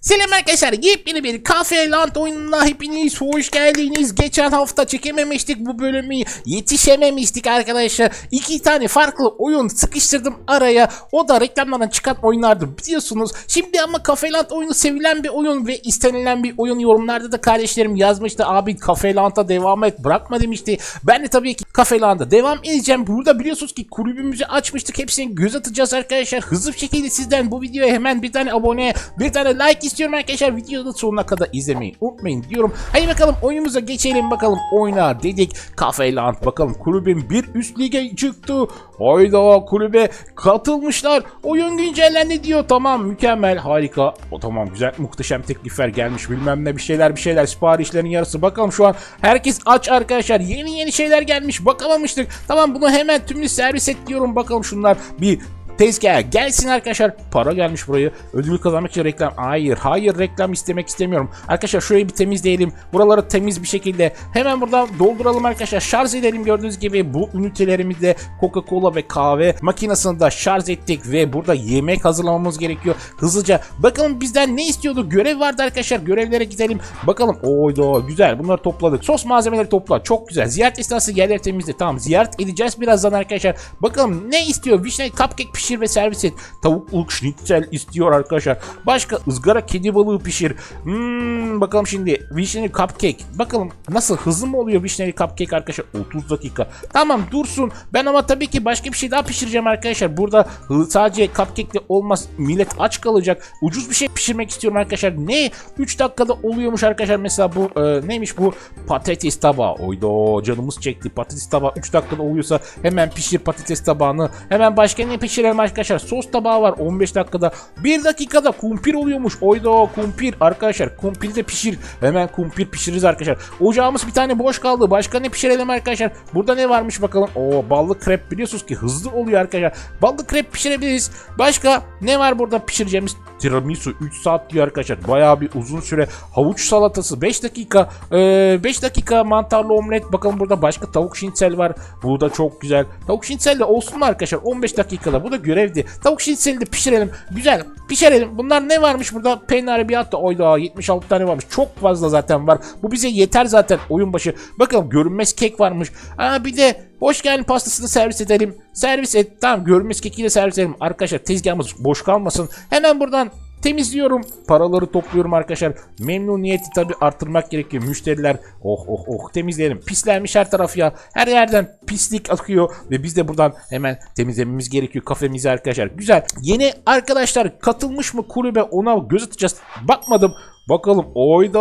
Selam arkadaşlar yepyeni bir Cafe Land oyununa hepiniz hoş geldiniz. Geçen hafta çekememiştik bu bölümü yetişememiştik arkadaşlar. İki tane farklı oyun sıkıştırdım araya. O da reklamlardan çıkan oyunlardı biliyorsunuz. Şimdi ama Cafe Land oyunu sevilen bir oyun ve istenilen bir oyun yorumlarda da kardeşlerim yazmıştı. Abi Cafe Land'a devam et bırakma demişti. Ben de tabii ki Cafe Land'a devam edeceğim. Burada biliyorsunuz ki kulübümüzü açmıştık. Hepsini göz atacağız arkadaşlar. Hızlı bir şekilde sizden bu videoya hemen bir tane abone, bir tane like istiyorum arkadaşlar. Videonun sonuna kadar izlemeyi unutmayın diyorum. Hadi bakalım oyunumuza geçelim bakalım oyna dedik. Cafe Land bakalım kulübün bir üst lige çıktı. Hayda kulübe katılmışlar. Oyun güncellendi diyor. Tamam mükemmel harika. O tamam güzel muhteşem teklifler gelmiş bilmem ne bir şeyler bir şeyler siparişlerin yarısı. Bakalım şu an herkes aç arkadaşlar. Yeni yeni şeyler gelmiş bakamamıştık. Tamam bunu hemen tümlü servis et diyorum. Bakalım şunlar bir Tezgaha gelsin arkadaşlar. Para gelmiş buraya. Ödül kazanmak için reklam. Hayır, hayır reklam istemek istemiyorum. Arkadaşlar şurayı bir temizleyelim. Buraları temiz bir şekilde hemen buradan dolduralım arkadaşlar. Şarj edelim gördüğünüz gibi bu ünitelerimizi Coca-Cola ve kahve makinesini de şarj ettik ve burada yemek hazırlamamız gerekiyor. Hızlıca bakalım bizden ne istiyordu? Görev vardı arkadaşlar. Görevlere gidelim. Bakalım. Oydo güzel. Bunları topladık. Sos malzemeleri topla. Çok güzel. Ziyaret esnası yerleri temizle. Tamam. Ziyaret edeceğiz birazdan arkadaşlar. Bakalım ne istiyor? Vişne cupcake pişir ve servis et. Tavukluk schnitzel istiyor arkadaşlar. Başka ızgara kedi balığı pişir. Hmm, bakalım şimdi vişneli cupcake. Bakalım nasıl hızlı mı oluyor vişneli cupcake arkadaşlar? 30 dakika. Tamam dursun. Ben ama tabii ki başka bir şey daha pişireceğim arkadaşlar. Burada sadece cupcake ile olmaz. Millet aç kalacak. Ucuz bir şey pişirmek istiyorum arkadaşlar. Ne? 3 dakikada oluyormuş arkadaşlar. Mesela bu e, neymiş bu? Patates tabağı. Oydo canımız çekti. Patates tabağı 3 dakikada oluyorsa hemen pişir patates tabağını. Hemen başka ne pişirelim arkadaşlar? Sos tabağı var 15 dakikada. 1 dakikada kumpir oluyormuş. Oydo kumpir arkadaşlar. Kumpiri de pişir. Hemen kumpir pişiririz arkadaşlar. Ocağımız bir tane boş kaldı. Başka ne pişirelim arkadaşlar? Burada ne varmış bakalım. Oo ballı krep biliyorsunuz ki hızlı oluyor arkadaşlar. Ballı krep pişirebiliriz. Başka ne var burada pişireceğimiz? Tiramisu 3 saat diyor arkadaşlar. Bayağı bir uzun süre. Havuç salatası 5 dakika. 5 dakika mantarlı omlet. Bakalım burada başka tavuk şinitsel var. Bu da çok güzel. Tavuk şinitsel de olsun mu arkadaşlar? 15 dakikada. Bu da görevdi. Tavuk şinitseli de pişirelim. Güzel. Pişirelim. Bunlar ne varmış burada? Peynir arabiyat da oyda 76 tane varmış. Çok fazla zaten var. Bu bize yeter zaten oyun başı. Bakalım görünmez kek varmış. Aa bir de hoş geldin pastasını servis edelim. Servis et. Tamam görünmez kekiyle servis edelim. Arkadaşlar tezgahımız boş kalmasın. Hemen buradan temizliyorum. Paraları topluyorum arkadaşlar. Memnuniyeti tabi arttırmak gerekiyor. Müşteriler oh oh oh temizleyelim. Pislenmiş her taraf ya. Her yerden pislik akıyor ve biz de buradan hemen temizlememiz gerekiyor kafemizi arkadaşlar. Güzel. Yeni arkadaşlar katılmış mı kulübe ona göz atacağız. Bakmadım. Bakalım oyda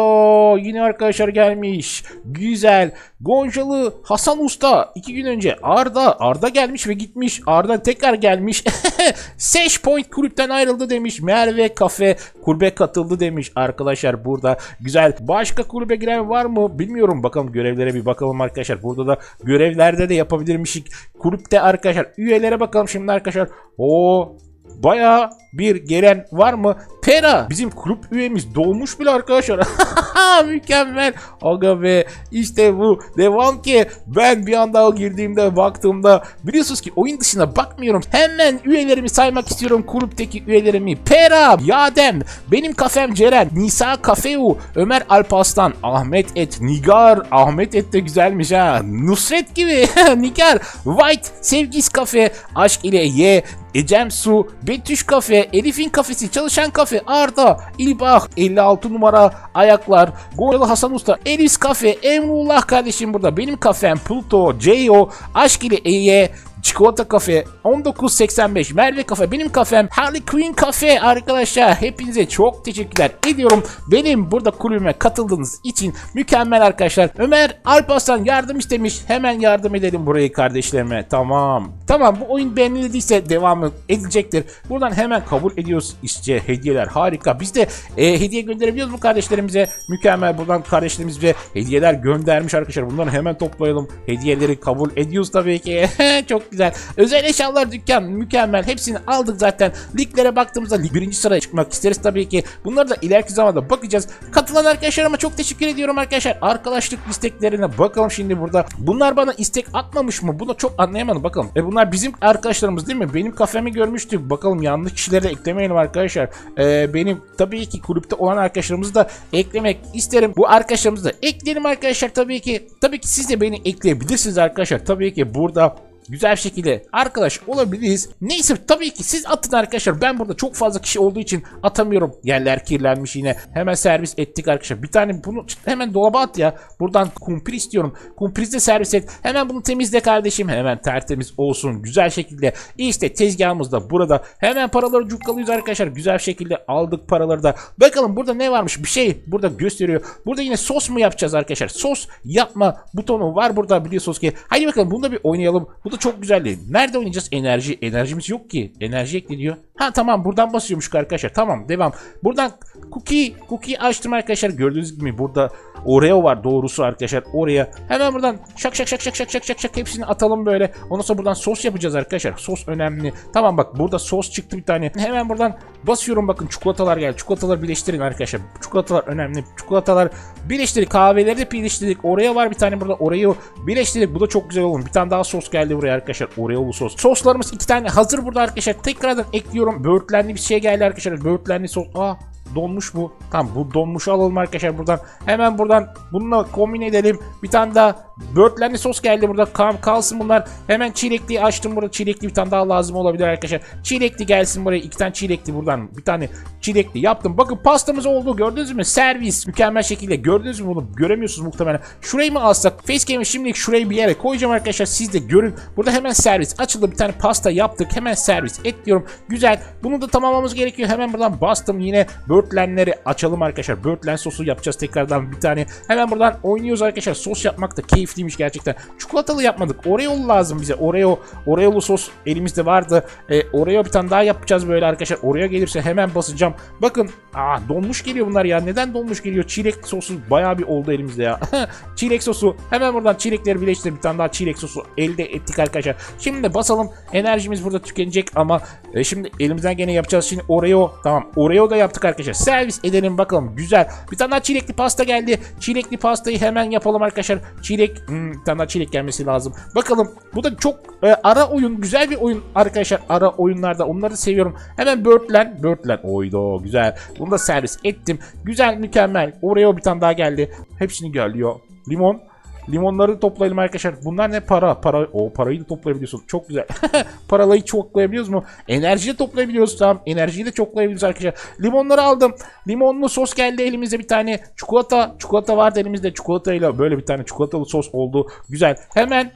yine arkadaşlar gelmiş. Güzel. Goncalı Hasan Usta iki gün önce Arda Arda gelmiş ve gitmiş. Arda tekrar gelmiş. Seç Point kulüpten ayrıldı demiş. Merve Kafe kulübe katıldı demiş. Arkadaşlar burada güzel. Başka kulübe giren var mı? Bilmiyorum. Bakalım görevlere bir bakalım arkadaşlar. Burada da görevlerde de yapabilirmişik. Kulüpte arkadaşlar üyelere bakalım şimdi arkadaşlar. O Baya bir gelen var mı? Pera bizim kulüp üyemiz doğmuş bile arkadaşlar. Mükemmel. Aga be işte bu. Devam ki ben bir anda girdiğimde baktığımda biliyorsunuz ki oyun dışına bakmıyorum. Hemen üyelerimi saymak istiyorum kulüpteki üyelerimi. Pera, Yadem, benim kafem Ceren, Nisa Kafeu, Ömer Alpaslan, Ahmet Et, Nigar, Ahmet Et de güzelmiş ha. Nusret gibi. Nigar, White, Sevgis Kafe, Aşk ile Ye, Ecem Su, Betüş Kafe, Elif'in kafesi, Çalışan Kafe, Arda, İlbah, 56 numara, Ayaklar, Goralı Hasan Usta, Elis Kafe, Emrullah kardeşim burada, benim kafem, Pluto, J.O, Aşk ile Eye, Çikolata Kafe 1985 Merve Kafe benim kafem. Harley Quinn Kafe. Arkadaşlar hepinize çok teşekkürler ediyorum. Benim burada kulübüme katıldığınız için mükemmel arkadaşlar. Ömer Alparslan yardım istemiş. Hemen yardım edelim burayı kardeşlerime. Tamam. Tamam bu oyun beğenildiyse devamı edilecektir. Buradan hemen kabul ediyoruz. İşte hediyeler harika. Biz de e, hediye gönderebiliyoruz mu kardeşlerimize? Mükemmel. Buradan kardeşlerimiz ve hediyeler göndermiş arkadaşlar. Bunları hemen toplayalım. Hediyeleri kabul ediyoruz tabii ki. Çok güzel güzel. Özel eşyalar dükkan mükemmel. Hepsini aldık zaten. Liglere baktığımızda lig birinci sıraya çıkmak isteriz tabii ki. Bunları da ileriki zamanda bakacağız. Katılan arkadaşlarıma çok teşekkür ediyorum arkadaşlar. Arkadaşlık isteklerine bakalım şimdi burada. Bunlar bana istek atmamış mı? Bunu çok anlayamadım bakalım. E bunlar bizim arkadaşlarımız değil mi? Benim kafemi görmüştük. Bakalım yanlış kişileri de eklemeyelim arkadaşlar. E, benim tabii ki kulüpte olan arkadaşlarımızı da eklemek isterim. Bu arkadaşlarımızı da ekleyelim arkadaşlar tabii ki. Tabii ki siz de beni ekleyebilirsiniz arkadaşlar. Tabii ki burada güzel bir şekilde arkadaş olabiliriz. Neyse tabii ki siz atın arkadaşlar. Ben burada çok fazla kişi olduğu için atamıyorum. Yerler kirlenmiş yine. Hemen servis ettik arkadaşlar. Bir tane bunu hemen dolaba at ya. Buradan kumpir istiyorum. Kumpiriz de servis et. Hemen bunu temizle kardeşim. Hemen tertemiz olsun. Güzel şekilde. İşte tezgahımız da burada. Hemen paraları cukkalıyoruz arkadaşlar. Güzel şekilde aldık paraları da. Bakalım burada ne varmış? Bir şey burada gösteriyor. Burada yine sos mu yapacağız arkadaşlar? Sos yapma butonu var burada biliyorsunuz ki. Haydi bakalım bunu da bir oynayalım. Bu da çok güzel değil. Nerede oynayacağız? Enerji. Enerjimiz yok ki. Enerji ekleniyor. Ha tamam buradan basıyormuş arkadaşlar. Tamam devam. Buradan cookie cookie açtım arkadaşlar. Gördüğünüz gibi burada Oreo var doğrusu arkadaşlar. Oraya hemen buradan şak şak şak şak şak şak şak şak hepsini atalım böyle. Ondan sonra buradan sos yapacağız arkadaşlar. Sos önemli. Tamam bak burada sos çıktı bir tane. Hemen buradan basıyorum bakın çikolatalar geldi. Çikolataları birleştirin arkadaşlar. Çikolatalar önemli. Çikolatalar birleştirdik. Kahveleri de birleştirdik. Oraya var bir tane burada. Oreo birleştirdik. Bu da çok güzel oldu. Bir tane daha sos geldi buraya arkadaşlar. Oreo'lu sos. Soslarımız iki tane hazır burada arkadaşlar. Tekrardan ekliyorum. Böğürtlenli bir şey geldi arkadaşlar. Böğürtlenli sos. Aa donmuş bu. Tamam bu donmuş alalım arkadaşlar buradan. Hemen buradan bununla kombin edelim. Bir tane daha böğürtlenli sos geldi burada. Kal kalsın bunlar. Hemen çilekli açtım burada. Çilekli bir tane daha lazım olabilir arkadaşlar. Çilekli gelsin buraya. iki tane çilekli buradan. Bir tane çilekli yaptım. Bakın pastamız oldu. Gördünüz mü? Servis. Mükemmel şekilde. Gördünüz mü bunu? Göremiyorsunuz muhtemelen. Şurayı mı alsak? Facecam'i şimdilik şurayı bir yere koyacağım arkadaşlar. Siz de görün. Burada hemen servis. Açıldı. Bir tane pasta yaptık. Hemen servis ekliyorum. Güzel. Bunu da tamamlamamız gerekiyor. Hemen buradan bastım. Yine böğürtlenleri açalım arkadaşlar. Böğürtlen sosu yapacağız tekrardan bir tane. Hemen buradan oynuyoruz arkadaşlar. Sos yapmak da keyifliymiş gerçekten. Çikolatalı yapmadık. Oreo'lu lazım bize. Oreo, Oreo'lu sos elimizde vardı. E, Oreo bir tane daha yapacağız böyle arkadaşlar. Oreo gelirse hemen basacağım. Bakın, aa donmuş geliyor bunlar ya. Neden donmuş geliyor? Çilek sosu bayağı bir oldu elimizde ya. çilek sosu. Hemen buradan çilekleri birleştirip bir tane daha çilek sosu elde ettik arkadaşlar. Şimdi basalım. Enerjimiz burada tükenecek ama e, şimdi elimizden gene yapacağız. Şimdi Oreo tamam. Oreo da yaptık arkadaşlar. Servis edelim bakalım. Güzel. Bir tane daha çilekli pasta geldi. Çilekli pastayı hemen yapalım arkadaşlar. Çilek hmm, bir gelmesi lazım. Bakalım. Bu da çok e, ara oyun. Güzel bir oyun arkadaşlar. Ara oyunlarda. Onları seviyorum. Hemen Birdland. Birdland. Oydo güzel. Bunu da servis ettim. Güzel mükemmel. Oreo bir tane daha geldi. Hepsini geliyor. Limon. Limonları toplayalım arkadaşlar. Bunlar ne para? Para o parayı da toplayabiliyorsun. Çok güzel. Paralayı çoklayabiliyoruz mu? Enerjiyi de toplayabiliyoruz. Tamam. Enerjiyi de çoklayabiliyoruz arkadaşlar. Limonları aldım. Limonlu sos geldi elimize bir tane. Çikolata. Çikolata vardı elimizde. Çikolatayla böyle bir tane çikolatalı sos oldu. Güzel. Hemen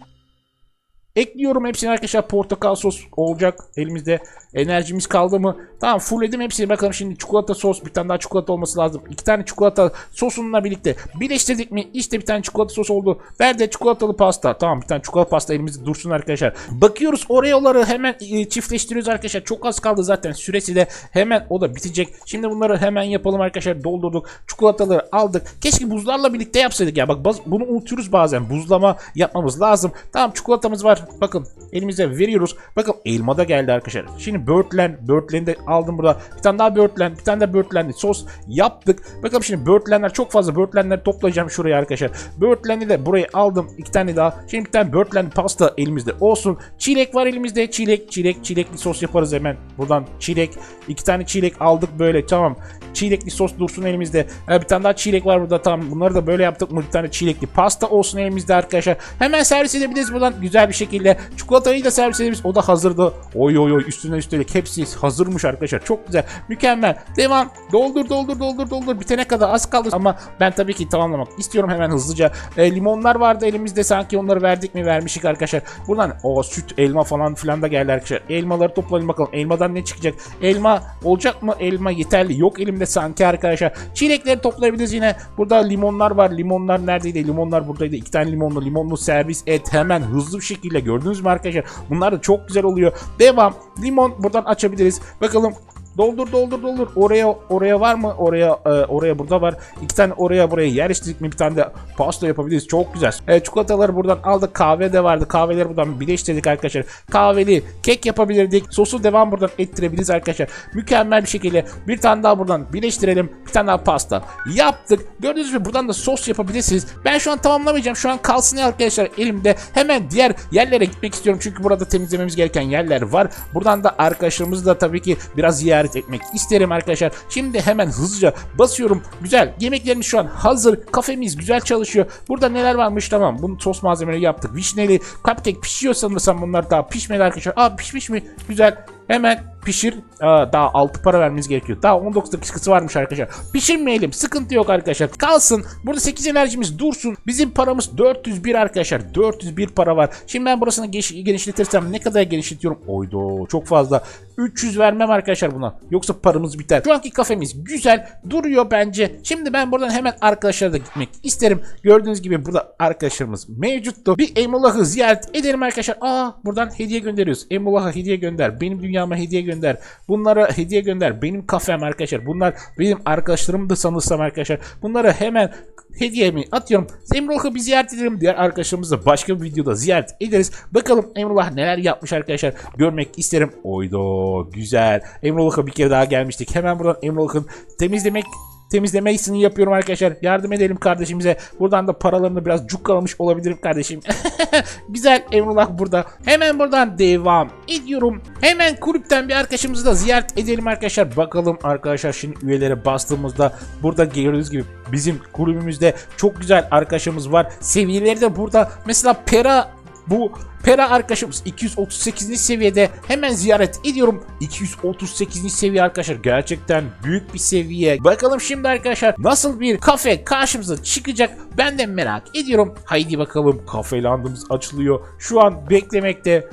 Ekliyorum hepsini arkadaşlar. Portakal sos olacak elimizde. Enerjimiz kaldı mı? Tamam fullledim hepsini. Bakalım şimdi çikolata sos. Bir tane daha çikolata olması lazım. İki tane çikolata sosunla birlikte birleştirdik mi? İşte bir tane çikolata sos oldu. Ver de çikolatalı pasta. Tamam bir tane çikolata pasta elimizde dursun arkadaşlar. Bakıyoruz Oreo'ları hemen e, çiftleştiriyoruz arkadaşlar. Çok az kaldı zaten süresi de hemen o da bitecek. Şimdi bunları hemen yapalım arkadaşlar. Doldurduk. Çikolataları aldık. Keşke buzlarla birlikte yapsaydık ya. Bak bunu unutuyoruz bazen. Buzlama yapmamız lazım. Tamam çikolatamız var. Bakın elimize veriyoruz. Bakın elma da geldi arkadaşlar. Şimdi böğürtlen. Böğürtleni de aldım burada. Bir tane daha böğürtlen. Bir tane de böğürtlenli sos yaptık. Bakalım şimdi böğürtlenler çok fazla böğürtlenleri toplayacağım şuraya arkadaşlar. Böğürtlenli de buraya aldım. iki tane daha. Şimdi bir tane böğürtlenli pasta elimizde olsun. Çilek var elimizde. Çilek, çilek, çilekli sos yaparız hemen. Buradan çilek. iki tane çilek aldık böyle. Tamam. Çilekli sos dursun elimizde. Ha, bir tane daha çilek var burada. Tamam. Bunları da böyle yaptık? Bir tane çilekli pasta olsun elimizde arkadaşlar. Hemen servis edebiliriz buradan güzel bir şekilde. Çikolatayı da servis edebiliriz. O da hazırdı. Oy oy oy üstüne üstelik hepsi hazırmış arkadaşlar. Çok güzel. Mükemmel. Devam. Doldur doldur doldur doldur. Bitene kadar az kaldı ama ben tabii ki tamamlamak istiyorum hemen hızlıca. E, limonlar vardı elimizde sanki onları verdik mi vermişik arkadaşlar. Buradan o süt elma falan filan da geldi arkadaşlar. Elmaları toplayalım bakalım. Elmadan ne çıkacak? Elma olacak mı? Elma yeterli. Yok elimde sanki arkadaşlar. Çilekleri toplayabiliriz yine. Burada limonlar var. Limonlar neredeydi? Limonlar buradaydı. İki tane limonlu limonlu servis et hemen hızlı bir şekilde gördünüz mü arkadaşlar? Bunlar da çok güzel oluyor. Devam. Limon buradan açabiliriz. Bakalım Doldur doldur doldur. Oraya oraya var mı? Oraya e, oraya burada var. İki tane oraya buraya yerleştirdik mi bir tane de pasta yapabiliriz. Çok güzel. E, çikolataları buradan aldık. Kahve de vardı. Kahveleri buradan birleştirdik arkadaşlar. Kahveli kek yapabilirdik. Sosu devam buradan ettirebiliriz arkadaşlar. Mükemmel bir şekilde bir tane daha buradan birleştirelim. Bir tane daha pasta yaptık. Gördüğünüz gibi buradan da sos yapabilirsiniz. Ben şu an tamamlamayacağım. Şu an kalsın arkadaşlar elimde. Hemen diğer yerlere gitmek istiyorum. Çünkü burada temizlememiz gereken yerler var. Buradan da arkadaşlarımızı da tabii ki biraz ziyaret etmek isterim arkadaşlar. Şimdi hemen hızlıca basıyorum. Güzel. Yemeklerimiz şu an hazır. Kafemiz güzel çalışıyor. Burada neler varmış tamam. Bunu sos malzemeleri yaptık. Vişneli cupcake pişiyor sanırsam bunlar daha pişmedi arkadaşlar. Aa pişmiş mi? Güzel. Hemen pişir. Aa, daha 6 para vermemiz gerekiyor. Daha 19 dakikası varmış arkadaşlar. Pişirmeyelim. Sıkıntı yok arkadaşlar. Kalsın. Burada 8 enerjimiz dursun. Bizim paramız 401 arkadaşlar. 401 para var. Şimdi ben burasını genişletirsem ne kadar genişletiyorum? Oydo çok fazla. 300 vermem arkadaşlar buna. Yoksa paramız biter. Şu anki kafemiz güzel duruyor bence. Şimdi ben buradan hemen arkadaşlara da gitmek isterim. Gördüğünüz gibi burada arkadaşlarımız mevcuttu. Bir Emolah'ı ziyaret edelim arkadaşlar. Aa buradan hediye gönderiyoruz. Emolah'a hediye gönder. Benim dünyama hediye gönder. Bunlara hediye gönder. Benim kafem arkadaşlar. Bunlar benim arkadaşlarım da sanırsam arkadaşlar. Bunları hemen hediyemi atıyorum. Emrullah'ı bir ziyaret edelim. Diğer arkadaşlarımızı da başka bir videoda ziyaret ederiz. Bakalım Emrullah neler yapmış arkadaşlar. Görmek isterim. Oydo güzel. Emrullah'a bir kere daha gelmiştik. Hemen buradan Emrullah'ın temizlemek temizlemesini yapıyorum arkadaşlar. Yardım edelim kardeşimize. Buradan da paralarını biraz cukkalamış olabilirim kardeşim. Güzel Emrullah burada. Hemen buradan devam ediyorum. Hemen kulüpten bir arkadaşımızı da ziyaret edelim arkadaşlar. Bakalım arkadaşlar şimdi üyelere bastığımızda burada gördüğünüz gibi bizim kulübümüzde çok güzel arkadaşımız var. Seviyeleri de burada. Mesela Pera bu Pera arkadaşımız 238. seviyede hemen ziyaret ediyorum. 238. seviye arkadaşlar gerçekten büyük bir seviye. Bakalım şimdi arkadaşlar nasıl bir kafe karşımıza çıkacak ben de merak ediyorum. Haydi bakalım kafe landımız açılıyor. Şu an beklemekte.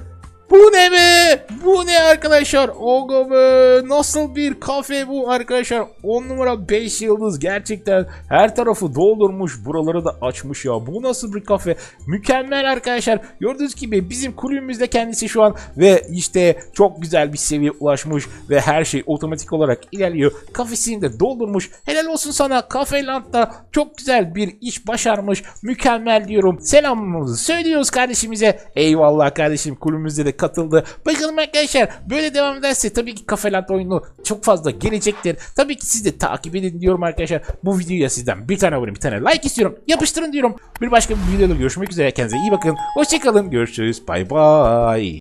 Bu ne be? Bu ne arkadaşlar? Ogo be. Nasıl bir kafe bu arkadaşlar? 10 numara 5 yıldız. Gerçekten her tarafı doldurmuş. Buraları da açmış ya. Bu nasıl bir kafe? Mükemmel arkadaşlar. Gördüğünüz gibi bizim kulübümüzde kendisi şu an ve işte çok güzel bir seviye ulaşmış ve her şey otomatik olarak ilerliyor. Kafesini de doldurmuş. Helal olsun sana. Cafe Land'da çok güzel bir iş başarmış. Mükemmel diyorum. Selamımızı söylüyoruz kardeşimize. Eyvallah kardeşim kulübümüzde de katıldı. Bakalım arkadaşlar böyle devam ederse tabii ki Cafe Land oyunu çok fazla gelecektir. Tabii ki siz de takip edin diyorum arkadaşlar. Bu videoya sizden bir tane abone bir tane like istiyorum. Yapıştırın diyorum. Bir başka bir videoda görüşmek üzere. Kendinize iyi bakın. Hoşçakalın. Görüşürüz. Bay bay.